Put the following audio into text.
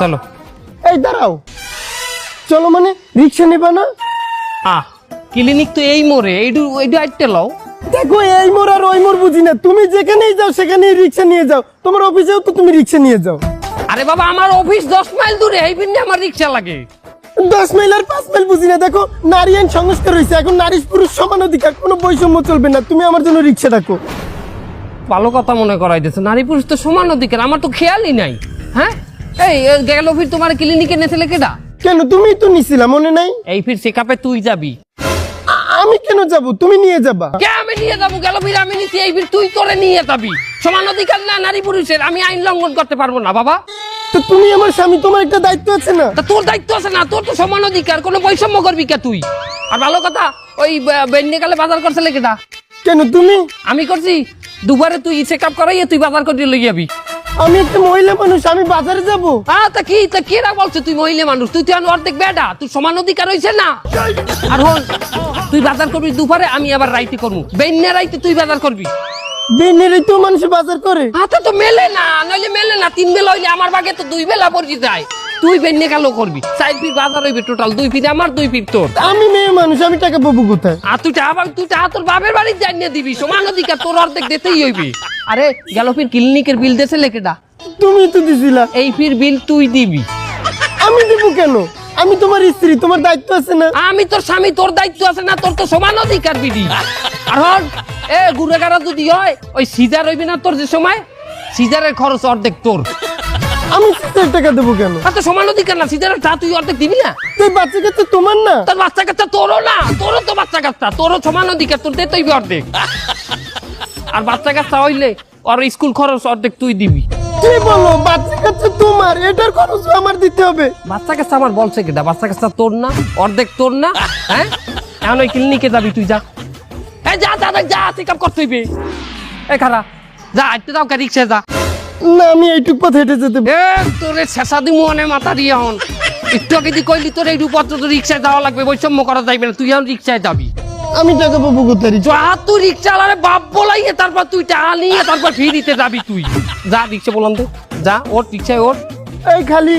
চলো। এই দাঁড়াও। চলো মানে রিক্সা নেবা না? আহ ক্লিনিক তো এই মোড়ে। এইটু এইটু আইতে লও। দেখো এই মোড় আর ওই মোড় বুঝি না। তুমি যেখানেই যাও সেখানেই রিক্সা নিয়ে যাও। তোমার অফিসেও তো তুমি রিক্সা নিয়ে যাও। আরে বাবা আমার অফিস দশ মাইল দূরে। এই পিনে আমার রিক্সা লাগে। দশ মাইল আর পাঁচ মাইল বুঝি না। দেখো নারী আইন সংস্কার হয়েছে এখন নারী পুরুষ সমান অধিকার। কোনো বৈষম্য চলবে না। তুমি আমার জন্য রিক্সা ডাকো। ভালো কথা মনে করাই দিয়েছে নারী পুরুষ তো সমান অধিকার। আমার তো খেয়ালই নাই। হ্যাঁ? এই এ, গেল ফির তোমার ক্লিনিকে নেছিলে কেডা? কেন? তুমি তো নিছিলা মনে নাই? এই ফির চেকআপে তুই যাবি। আমি কেন যাব? তুমি নিয়ে যাবা। কে আমি নিয়ে যাব? গেল ফির আমি নিচ্ছি এই ফির তুই তোরে নিয়ে যাবি। সমান অধিকার না নারী পুরুষের আমি আইন লঙ্ঘন করতে পারব না বাবা। তো তুমি আমার স্বামী তোমার একটা দায়িত্ব আছে না? তা তোর দায়িত্ব আছে না তোর তো সমান অধিকার কোনো বৈষম্য করবি কে তুই? আর ভালো কথা ওই বেন্যে গেলে বাজার করছিলে কেটা কেন তুমি? আমি করছি দুবারে তুই চেক আপ করাইয়ে তুই বাজার করে লই যাবি। আমি একটা মহিলা মানুষ আমি বাজারে যাব। আ তা কি তা কেরা বলছে তুই মহিলা মানুষ? তুই তো অর্ধেক বেটা তুই সমান অধিকার হয়েছে না? আর হল তুই বাজার করবি দুপারে আমি আবার রাইতে করব বেন্যা রাইতে তুই বাজার করবি? বেনেরই তো মানুষ বাজার করে। হাতে তো মেলে না নইলে মেলে না তিন বেলা হইলে আমার বাগে তো দুই বেলা পরিচিত যায় তুই বেন্যে গেল করবি। চার ফিট বাজার হইবে টোটাল দুই ফিট আমার দুই ফিট তোর। আমি মেয়ে মানুষ আমি টাকা পাবো কোথায়? আর তুই টাকা পাবি, তুই টাকা তোর বাপের বাড়ি জানিয়ে দিবি সমান অধিকার তোর অর্ধেক দিতেই হইবি। আরে গেল ফির ক্লিনিকের বিল দেছে লেকেটা তুমি তো দিছিলা। এই ফির বিল তুই দিবি। আমি দিব কেন? আমি তোমার স্ত্রী তোমার দায়িত্ব আছে না? আমি তোর স্বামী তোর দায়িত্ব আছে না তোর তো সমান অধিকার আর হন এ গুড়েগাড়া যদি হয় ওই সিজার হইবি না তোর যে সময়? সিজারের খরচ অর্ধেক তোর। আমি সিস্টার টাকা দেবো কেন? আর তো সমান অধিকার না সিজারের টা তুই অর্ধেক দিবি না? তুই বাচ্চা কাচ্চা তোমার না? তোর বাচ্চা কাচ্চা তোরও না তোরও তো বাচ্চা কাচ্চা তোরও সমান অধিকার তোর দিতেই অর্ধেক। আর বাচ্চা কাচ্চা হইলে ওর স্কুল খরচ অর্ধেক তুই দিবি। কি বলো বাচ্চা কাচ্চা তোমার এটার খরচ আমার দিতে হবে। বাচ্চা কাচ্চা আমার বলছে কেটা বাচ্চা কাচ্চা তোর না অর্ধেক তোর না হ্যাঁ? এখন ওই ক্লিনিকে যাবি তুই যা। এই যা যা যা, যা চেক আপ করতে হইবে। এ খারা যা আইতে যাও রিক্সা যা। না আমি এইটুক পথ হেঁটে যেতে এ তোরে শেষা দিমু অনে মাথা দিয়ে হন। একটু আগে দি কইলি তোর এই রূপত্র তো রিক্সায় যাওয়া লাগবে বৈষম্য করা যাইবে না তুই এখন রিক্সায় যাবি। আমি টাকা পাবো কোথায় যা তুই রিক্সা আলারে বাপ বলাইয়ে তারপর তুই টাকা নিয়ে তারপর ফিরিতে যাবি তুই। যা রিক্সা বললাম তো যা ওর রিক্সায় ওর এই খালি।